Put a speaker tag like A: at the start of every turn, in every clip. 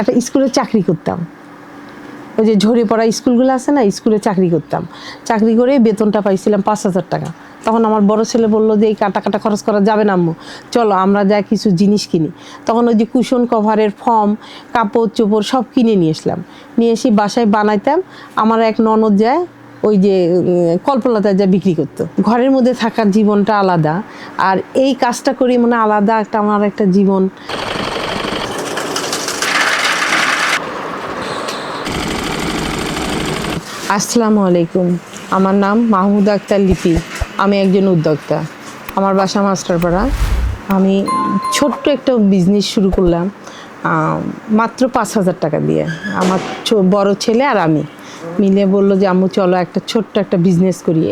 A: একটা স্কুলে চাকরি করতাম। ওই যে ঝরে পড়া স্কুলগুলো আছে না, স্কুলে চাকরি করতাম। চাকরি করে বেতনটা পাইছিলাম পাঁচ হাজার টাকা। তখন আমার বড় ছেলে বলল যে এই কাটা কাটা খরচ করা যাবে না, আম্মু। চলো, আমরা যা কিছু জিনিস কিনি। তখন ওই যে কুশন কভারের ফর্ম, কাপড় চোপড় সব কিনে নিয়ে এসলাম নিয়ে এসে বাসায় বানাইতাম। আমার এক ননদ যায়, ওই যে কল্পলতা যা বিক্রি করতো। ঘরের মধ্যে থাকার জীবনটা আলাদা। আর এই কাজটা করি মানে আলাদা একটা, আমার একটা জীবন। আসসালামু আলাইকুম। আমার নাম মাহমুদ আক্তার লিপি। আমি একজন উদ্যোক্তা। আমার বাসা মাস্টারপাড়া। আমি ছোট্ট একটা বিজনেস শুরু করলাম মাত্র পাঁচ হাজার টাকা দিয়ে। আমার বড় ছেলে আর আমি। মিলে বলল যে, আম্মু, চলো একটা ছোট্ট একটা বিজনেস করি।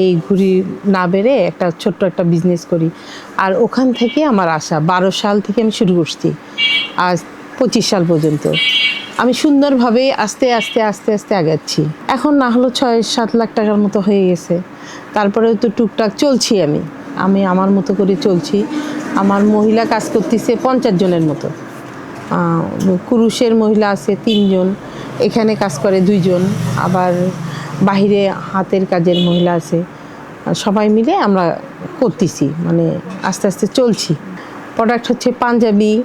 A: এই ঘুরি না বেড়ে একটা ছোট্ট একটা বিজনেস করি। আর ওখান থেকে আমার আশা, বারো সাল থেকে আমি শুরু করছি। আজ পঁচিশ সাল পর্যন্ত। আমি সুন্দরভাবে আস্তে আস্তে আস্তে আস্তে আগাচ্ছি। এখন না হলো ছয় সাত লাখ টাকার মতো হয়ে গেছে। তারপরে তো টুকটাক চলছি আমি। আমি আমার মতো করে চলছি। আমার মহিলা কাজ করতেছে পঞ্চাশ জনের মতো। আহ, কুরুষের মহিলা আছে তিনজন এখানে কাজ করে দুইজন। আবার বাইরে হাতের কাজের মহিলা আছে। সবাই মিলে আমরা করতেছি মানে আস্তে আস্তে চলছি। প্রোডাক্ট হচ্ছে পাঞ্জাবি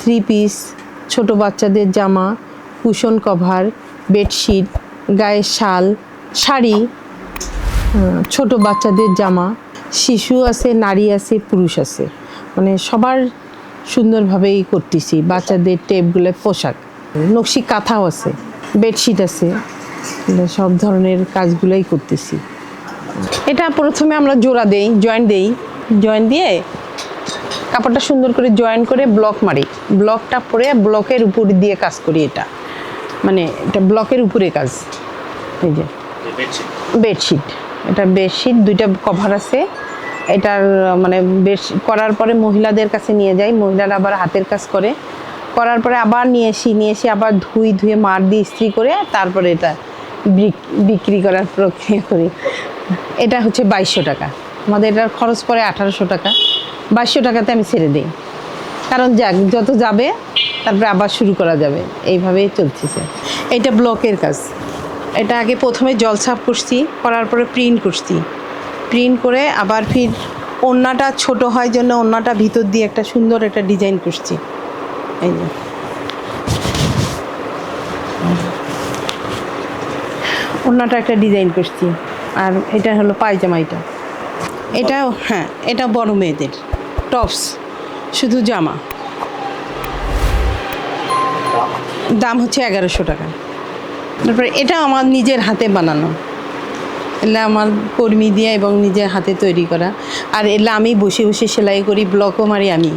A: থ্রি পিস ছোট বাচ্চাদের জামা। কুশন কভার, বেডশিট গায়ের শাল, শাড়ি ছোট বাচ্চাদের জামা, শিশু আছে, নারী আছে, পুরুষ আছে। মানে সবার সুন্দরভাবেই করতেছি, বাচ্চাদের টেপগুলো পোশাক। নকশি কাঁথাও আছে, বেডশিট আছে মানে সব ধরনের কাজগুলোই করতেছি। এটা প্রথমে আমরা জোড়া দেই, জয়েন্ট দেই। জয়েন্ট দিয়ে কাপড়টা সুন্দর করে জয়েন করে ব্লক মারি। ব্লকটা পরে ব্লকের উপর দিয়ে কাজ করি এটা। মানে এটা ব্লকের উপরে কাজ। এই যে। বেডশিট। এটা বেডশিট দুইটা কভার আছে। এটার মানে বেড করার পরে মহিলাদের কাছে নিয়ে যাই মহিলারা আবার হাতের কাজ করে। করার পরে আবার নিয়ে আসি নিয়ে এসে আবার ধুই ধুয়ে মার দিয়ে ইস্ত্রি করে তারপরে এটা বিক- বিক্রি করার প্রক্রিয়া করি। এটা হচ্ছে বাইশশো টাকা। আমাদের এটার খরচ পড়ে আঠারোশো টাকা। বাইশশো টাকাতে আমি ছেড়ে দিই। কারণ যাক, যত যাবে, তারপরে আবার শুরু করা যাবে। এইভাবেই চলতেছে। এটা ব্লকের কাজ। এটা আগে প্রথমে জল ছাপ করছি, করার পরে প্রিন্ট করছি। প্রিন্ট করে আবার ফির ওড়নাটা ছোট হয় জন্য ওড়নাটা ভিতর দিয়ে একটা সুন্দর একটা ডিজাইন করছি। এই যে। ওড়নাটা একটা ডিজাইন করছি। আর এটা হলো পায়জামা এটা এটাও হ্যাঁ এটা বড় মেয়েদের। টপস। শুধু জামা। দাম হচ্ছে এগারোশো টাকা। তারপরে এটা আমার নিজের হাতে বানানো। এগুলো আমার কর্মী দিয়ে এবং নিজের হাতে তৈরি করা। আর এগুলো আমি বসে বসে সেলাই করি, ব্লকও মারি আমি।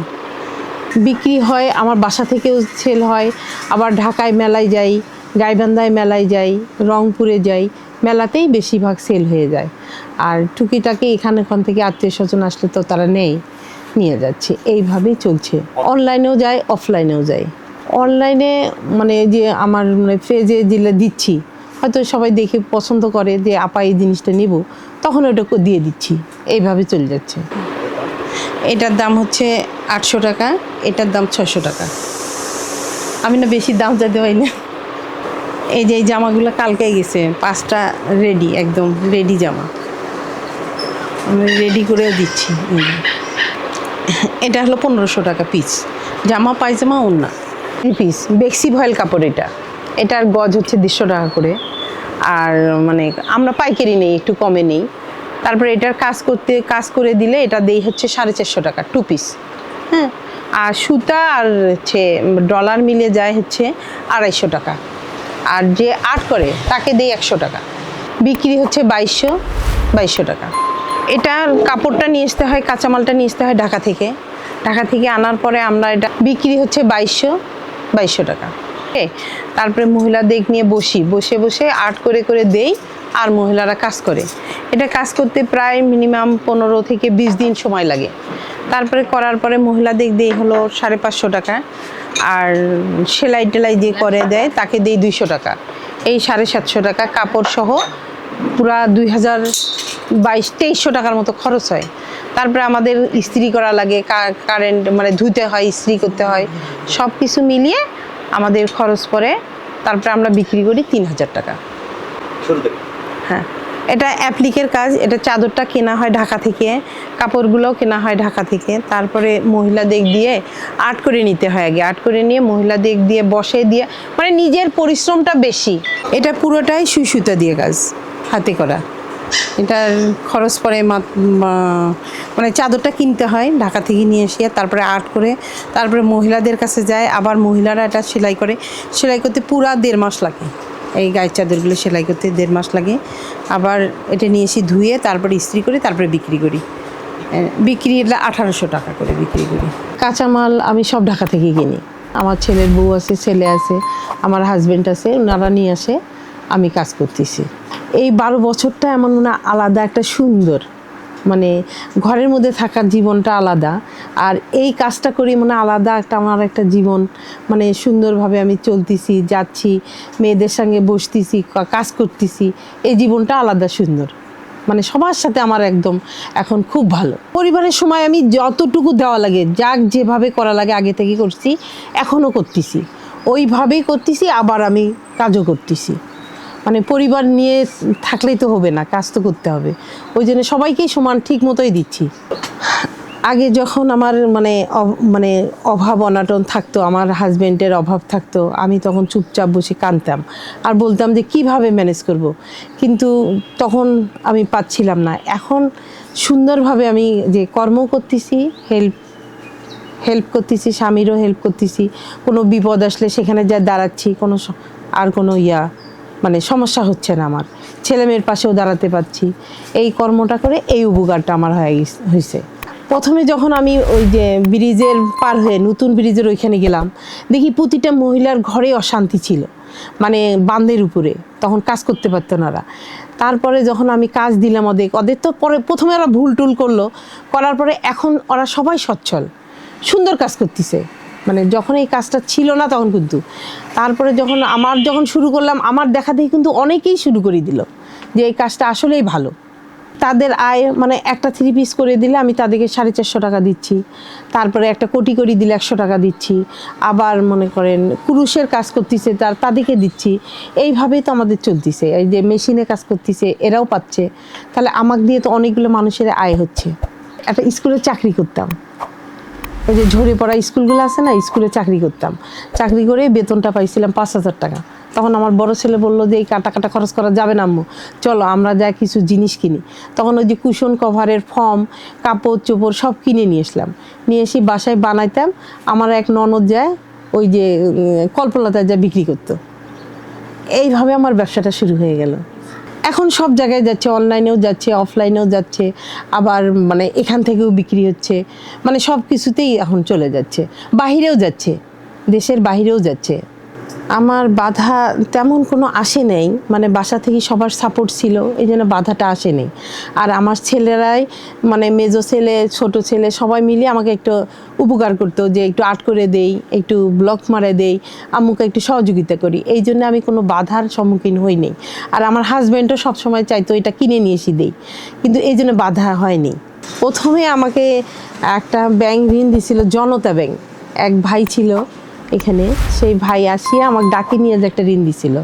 A: বিক্রি হয়, আমার বাসা থেকেও সেল হয়। আবার ঢাকায় মেলায় যাই, গাইবান্ধায় মেলায় যাই, রংপুরে যাই, মেলাতেই বেশিরভাগ সেল হয়ে যায়। আর টুকিটাকি এখানে ওখান থেকে আত্মীয় স্বজন আসলে তো তারা নেই। নিয়ে যাচ্ছে। এইভাবেই চলছে। অনলাইনেও যায় অফলাইনেও যায় অনলাইনে মানে যে আমার মানে পেজে যেগুলো দিচ্ছি, হয়তো সবাই দেখে পছন্দ করে যে, আপা, এই জিনিসটা নেব। তখন ওটা দিয়ে দিচ্ছি। এইভাবে চলে যাচ্ছে। এটার দাম হচ্ছে আটশো টাকা, এটার দাম ছশো টাকা। আমি না বেশি দাম চাইতে পারি না। এই যে, এই জামাগুলো কালকে গেছে, পাঁচটা রেডি একদম রেডি জামা। আমি রেডি করেও দিচ্ছি। এটা হলো পনেরোশো টাকা পিস জামা, পায়জামা ওড়না পিস বেক্সি ভয়েল কাপড় এটা। এটার গজ হচ্ছে দেড়শো টাকা করে। আর মানে আমরা পাইকারি নেই, একটু কমে নেই। তারপরে এটার কাজ করতে, কাজ করে দিলে এটা দেই হচ্ছে সাড়ে চারশো টাকা টু পিস হ্যাঁ? আর সুতা আর হচ্ছে ডলার মিলে যায় হচ্ছে আড়াইশো টাকা। আর যে আর্ট করে, তাকে দেই একশো টাকা। বিক্রি হচ্ছে বাইশশো বাইশশো টাকা। এটার কাপড়টা নিয়ে আসতে হয়, কাঁচামালটা নিয়ে আসতে হয় ঢাকা থেকে। ঢাকা থেকে আনার পরে আমরা এটা বিক্রি হচ্ছে বাইশশো বাইশশো টাকা। তারপরে মহিলাদের নিয়ে বসি, বসে বসে আর্ট করে করে দেই আর মহিলারা কাজ করে। এটা কাজ করতে প্রায় মিনিমাম পনেরো থেকে বিশ দিন সময় লাগে। তারপরে করার পরে মহিলাদের দেই হলো সাড়ে পাঁচশো টাকা আর সেলাই টেলাই দিয়ে করে দেয়, তাকে দেই দুইশো টাকা। এই সাড়ে সাতশো টাকা কাপড় সহ পুরা দুই হাজার বাইশ তেইশশো টাকার মতো খরচ হয়। তারপরে আমাদের ইস্ত্রি করা লাগে কারেন্ট মানে ধুতে হয় ইস্ত্রি করতে হয় সব কিছু মিলিয়ে আমাদের খরচ পড়ে তারপরে আমরা বিক্রি করি তিন হাজার টাকা। হ্যাঁ। এটা অ্যাপ্লিকের কাজ, এটা চাদরটা কেনা হয় ঢাকা থেকে, কাপড়গুলোও কেনা হয় ঢাকা থেকে। তারপরে মহিলা দিক দিয়ে আর্ট করে নিতে হয় আগে। আর্ট করে নিয়ে মহিলা দিক দিয়ে বসে দিয়ে মানে নিজের পরিশ্রমটা বেশি। এটা পুরোটাই সুই সুতা দিয়ে কাজ, হাতে করা। এটার খরচ মা- মানে চাদরটা কিনতে হয় ঢাকা থেকে নিয়ে এসে, তারপরে আর্ট করে, তারপরে মহিলাদের কাছে যায়। আবার মহিলারা এটা সেলাই করে। সেলাই করতে পুরা দেড় মাস লাগে। এই গায়ের চাদরগুলো সেলাই করতে দেড় মাস লাগে। আবার এটা নিয়ে এসে ধুয়ে তারপরে ইস্ত্রি করে তারপরে বিক্রি করি। বিক্রি এটা আঠারোশো টাকা করে বিক্রি করি। কাঁচামাল আমি সব ঢাকা থেকে কিনি। আমার ছেলের বউ আছে, ছেলে আছে, আমার হাজব্যান্ড আছে ওনারা নিয়ে আসে, আমি কাজ করতেছি। এই বারো বছরটা এমন মনে আলাদা একটা সুন্দর। মানে ঘরের মধ্যে থাকার জীবনটা আলাদা। আর এই কাজটা করি মানে আলাদা একটা আমার একটা জীবন মানে সুন্দরভাবে আমি চলতেছি, যাচ্ছি, মেয়েদের সঙ্গে বসতেছি কাজ করতেছি, এই জীবনটা আলাদা সুন্দর। মানে সবার সাথে আমার একদম এখন খুব ভালো। পরিবারের সময় আমি যতটুকু দেওয়া লাগে, যাক যেভাবে করা লাগে আগে থেকে করছি, এখনও করতেছি। ওইভাবেই করতেছি, আবার আমি কাজও করতেছি। মানে পরিবার নিয়ে থাকলেই তো হবে না, কাজ তো করতে হবে। ওই জন্য সবাইকেই সমান ঠিক মতোই দিচ্ছি। আগে যখন আমার মানে মানে অভাব অনাটন থাকতো, আমার হাজব্যান্ডের অভাব থাকতো, আমি তখন চুপচাপ বসে কাঁদতাম আর বলতাম যে, কীভাবে ম্যানেজ করব। কিন্তু তখন আমি পাচ্ছিলাম না। এখন সুন্দরভাবে আমি যে কর্ম করতেছি হেল্প হেল্প করতেছি, স্বামীরও হেল্প করতেছি, কোনো বিপদ আসলে সেখানে যা দাঁড়াচ্ছি, কোনো আর কোনো ইয়া মানে সমস্যা হচ্ছে না আমার। ছেলে মেয়ের পাশেও দাঁড়াতে পারছি। এই কর্মটা করে এই উপকারটা আমার হয়ে হয়েছে। প্রথমে যখন আমি ওই যে ব্রিজের পার হয়ে নতুন ব্রিজের ওইখানে গেলাম, দেখি প্রতিটা মহিলার ঘরে অশান্তি ছিল। মানে বান্ধের উপরে, তখন কাজ করতে পারতো না ওরা। তারপরে যখন আমি কাজ দিলাম ওদের ওদের তো পরে প্রথমে ওরা ভুল টুল করল। করার পরে এখন ওরা সবাই সচ্ছল। সুন্দর কাজ করতেছে। মানে যখন এই কাজটা ছিল না তখন কিন্তু। তারপরে যখন আমার যখন শুরু করলাম, আমার দেখা দেখি কিন্তু অনেকেই শুরু করে দিল যে এই কাজটা আসলেই ভালো। তাদের আয় মানে একটা থ্রি পিস করে দিলে আমি তাদেরকে সাড়ে চারশো টাকা দিচ্ছি, তারপরে একটা কোটি করি দিলে একশো টাকা দিচ্ছি, আবার মনে করেন কুরুষের কাজ করতেছে তার তাদেরকে দিচ্ছি। এইভাবেই তো আমাদের চলতেছে, এই যে মেশিনে কাজ করতেছে, এরাও পাচ্ছে। তাহলে আমাকে দিয়ে তো অনেকগুলো মানুষের আয় হচ্ছে। একটা স্কুলে চাকরি করতাম। ওই যে ঝরে পড়া স্কুলগুলো আছে না, স্কুলে চাকরি করতাম। চাকরি করে বেতনটা পাইছিলাম পাঁচ হাজার টাকা। তখন আমার বড় ছেলে বলল যে এই কাটা কাটা খরচ করা যাবে না আম্মু। চলো, আমরা যা কিছু জিনিস কিনি। তখন ওই যে কুশন কভারের ফর্ম, কাপড় চোপড় সব কিনে নিয়ে আসলাম। নিয়ে এসে বাসায় বানাইতাম। আমার এক ননদ যায়, ওই যে কল্পলতায় যা বিক্রি করতো। এইভাবে আমার ব্যবসাটা শুরু হয়ে গেল। এখন সব জায়গায় যাচ্ছে অনলাইনেও যাচ্ছে অফলাইনেও যাচ্ছে, আবার মানে এখান থেকেও বিক্রি হচ্ছে মানে সব কিছুতেই এখন চলে যাচ্ছে। বাহিরেও যাচ্ছে, দেশের বাহিরেও যাচ্ছে। আমার বাধা তেমন কোনো আসে নেই। মানে বাসা থেকে সবার সাপোর্ট ছিল, এই জন্য বাধাটা আসে নেই আর আমার ছেলেরাই মানে মেজো ছেলে, ছোট ছেলে, সবাই মিলে আমাকে একটু উপকার করতো যে একটু আর্ট করে দেই, একটু ব্লক মারে দেই, আম্মুকে একটু সহযোগিতা করি। এই জন্য আমি কোনো বাধার সম্মুখীন হই হইনি। আর আমার হাজব্যান্ডও সবসময় চাইতো এটা কিনে নিয়ে এসে দেই। কিন্তু এই জন্য বাধা হয়নি। প্রথমে আমাকে একটা ব্যাংক ঋণ দিছিল জনতা ব্যাংক এক ভাই ছিল এখানে। সেই ভাই আসিয়া আমাকে ডাকে নিয়ে যে একটা ঋণ দিছিল।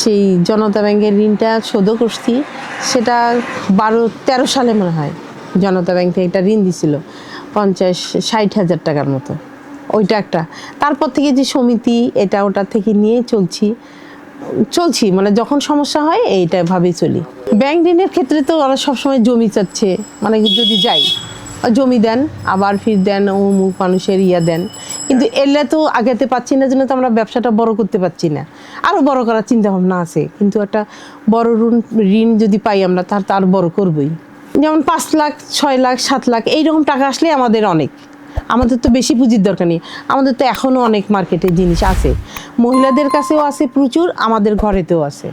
A: সেই জনতা ব্যাংকের ঋণটা শোধও করছি। সেটা বারো, তেরো সালে মনে হয় জনতা ব্যাংক থেকে একটা ঋণ দিছিল। পঞ্চাশ, ষাট হাজার টাকার মতো। ওইটা একটা। তারপর থেকে যে সমিতি, এটা ওটা থেকে নিয়ে চলছি। চলছি মানে যখন সমস্যা হয়, এইটা ভাবেই চলি। ব্যাংক ঋণের ক্ষেত্রে তো ওরা সবসময় জমি চাচ্ছে। মানে যদি যাই, জমি দেন, আবার ফির দেন, অমুক মানুষের ইয়া দেন। কিন্তু এলে তো আগাতে পাচ্ছি না জন্য তো আমরা ব্যবসাটা বড় করতে পারছি না। আরও বড় করার চিন্তা ভাবনা আছে, কিন্তু একটা বড় ঋণ ঋণ যদি পাই আমরা, তার তার বড় করবই। যেমন পাঁচ লাখ, ছয় লাখ, সাত লাখ, এইরকম টাকা আসলে আমাদের অনেক। আমাদের তো বেশি পুঁজির দরকার নেই। আমাদের তো এখনও অনেক মার্কেটে জিনিস আছে। মহিলাদের কাছেও আছে প্রচুর, আমাদের ঘরেতেও আছে।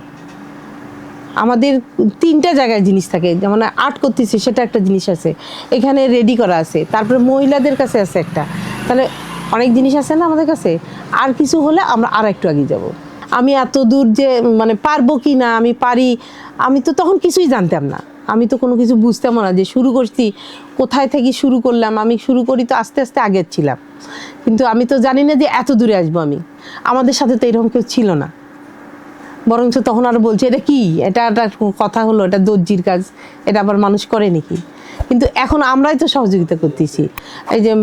A: আমাদের তিনটা জায়গায় জিনিস থাকে, যেমন আর্ট করতেছি, সেটা একটা জিনিস আছে। এখানে রেডি করা আছে। তারপরে মহিলাদের কাছে আছে একটা। তাহলে অনেক জিনিস আছে না আমাদের কাছে? আর কিছু হলে আমরা আর একটু আগে যাব। আমি এত দূর যে মানে পারব কি না, আমি পারি, আমি তো তখন কিছুই জানতাম না। আমি তো কোনো কিছু বুঝতাম না যে শুরু করছি, কোথায় থেকে শুরু করলাম, আমি শুরু করি তো আস্তে আস্তে আগের ছিলাম। কিন্তু আমি তো জানি না যে এত দূরে আসব আমি। আমাদের সাথে তো এরকম কেউ ছিল না। বরঞ্চ তখন আরও বলছে, এটা কি? এটা একটা কথা হলো, এটা দর্জির কাজ। এটা আবার মানুষ করে নাকি? কিন্তু এখন আমরাই তো সহযোগিতা করতেছি। এই যে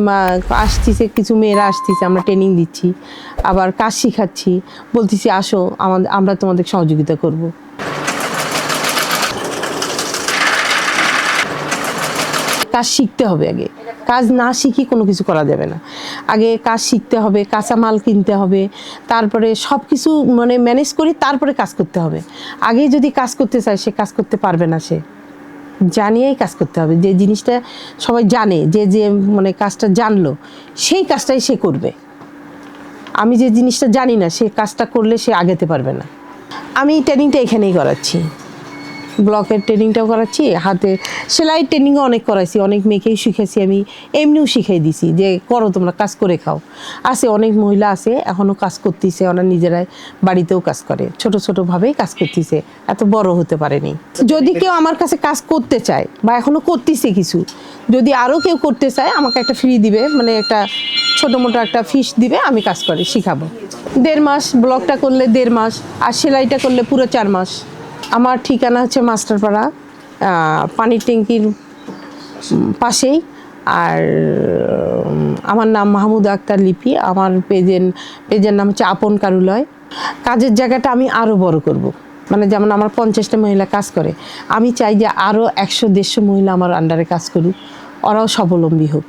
A: আসতেছে, কিছু মেয়েরা আসতেছে, আমরা ট্রেনিং দিচ্ছি, আবার কাজ শিখাচ্ছি, বলতেছি, আসো, আমাদের, আমরা তোমাদের সহযোগিতা করব। কাজ শিখতে হবে আগে। কাজ না শিখি কোনো কিছু করা যাবে না। আগে কাজ শিখতে হবে, কাঁচামাল কিনতে হবে, তারপরে সব কিছু মানে ম্যানেজ করি তারপরে কাজ করতে হবে। আগে যদি কাজ করতে চায়, সে কাজ করতে পারবে না সে। জানিয়েই কাজ করতে হবে। যে জিনিসটা সবাই জানে, যে যে মানে কাজটা জানলো, সেই কাজটাই সে করবে। আমি যে জিনিসটা জানি না, সে কাজটা করলে সে আগেতে পারবে না। আমি ট্রেনিংটা এখানেই করাচ্ছি। ব্লকের ট্রেনিংটাও করাচ্ছি, হাতে সেলাই ট্রেনিংও অনেক করাইছি, অনেক মেয়েকেই শিখেছি আমি এমনিও শিখিয়ে দিছি যে করো তোমরা, কাজ করে খাও। আছে, অনেক মহিলা আছে এখনও কাজ করতেছে, ওরা নিজেরাই বাড়িতেও কাজ করে, ছোট ছোটোভাবেই কাজ করতেছে, এত বড় হতে পারেনি। যদি কেউ আমার কাছে কাজ করতে চায়, বা এখনও করতেছে কিছু, যদি আরও কেউ করতে চায়, আমাকে একটা ফ্রি দিবে মানে একটা ছোটো মোটো একটা ফিস দিবে, আমি কাজ করি, শিখাবো। দেড় মাস ব্লকটা করলে দেড় মাস, আর সেলাইটা করলে পুরো চার মাস। আমার ঠিকানা হচ্ছে মাস্টারপাড়া পানির ট্যাঙ্কির পাশেই। আর আমার নাম মাহমুদ আক্তার লিপি, আমার পেজের পেজের নাম হচ্ছে আপন কারুলয়। কাজের জায়গাটা আমি আরও বড় করব। মানে যেমন আমার পঞ্চাশটা মহিলা কাজ করে, আমি চাই যে আরও একশো, দেড়শো মহিলা আমার আন্ডারে কাজ করুক। ওরাও স্বাবলম্বী হোক।